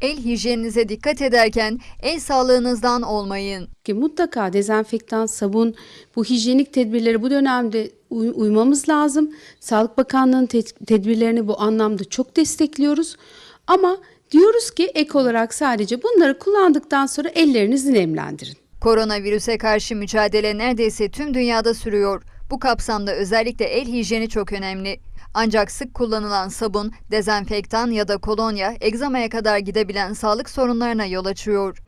El hijyeninize dikkat ederken el sağlığınızdan olmayın. ki mutlaka dezenfektan, sabun, bu hijyenik tedbirleri bu dönemde uy- uymamız lazım. Sağlık Bakanlığı'nın te- tedbirlerini bu anlamda çok destekliyoruz. Ama diyoruz ki ek olarak sadece bunları kullandıktan sonra ellerinizi nemlendirin. Koronavirüse karşı mücadele neredeyse tüm dünyada sürüyor. Bu kapsamda özellikle el hijyeni çok önemli. Ancak sık kullanılan sabun, dezenfektan ya da kolonya egzamaya kadar gidebilen sağlık sorunlarına yol açıyor.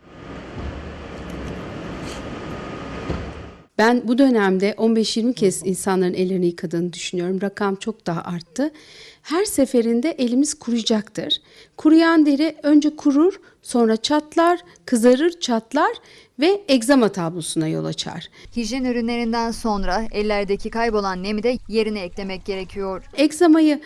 Ben bu dönemde 15-20 kez insanların ellerini yıkadığını düşünüyorum. Rakam çok daha arttı. Her seferinde elimiz kuruyacaktır. Kuruyan deri önce kurur, sonra çatlar, kızarır, çatlar ve egzama tablosuna yol açar. Hijyen ürünlerinden sonra ellerdeki kaybolan nemi de yerine eklemek gerekiyor. Egzamayı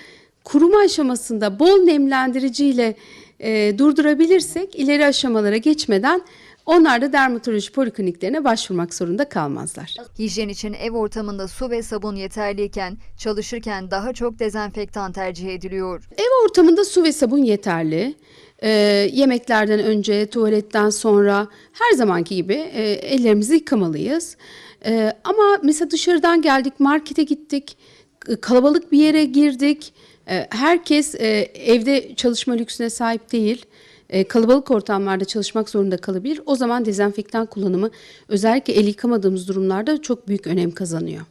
kuruma aşamasında bol nemlendiriciyle e, durdurabilirsek ileri aşamalara geçmeden onlar da dermatoloji polikliniklerine başvurmak zorunda kalmazlar. Hijyen için ev ortamında su ve sabun yeterliyken çalışırken daha çok dezenfektan tercih ediliyor. Ev ortamında su ve sabun yeterli. Ee, yemeklerden önce, tuvaletten sonra her zamanki gibi e, ellerimizi yıkamalıyız. Ee, ama mesela dışarıdan geldik, markete gittik, kalabalık bir yere girdik. Ee, herkes e, evde çalışma lüksüne sahip değil. E, kalabalık ortamlarda çalışmak zorunda kalabilir. O zaman dezenfektan kullanımı özellikle el yıkamadığımız durumlarda çok büyük önem kazanıyor.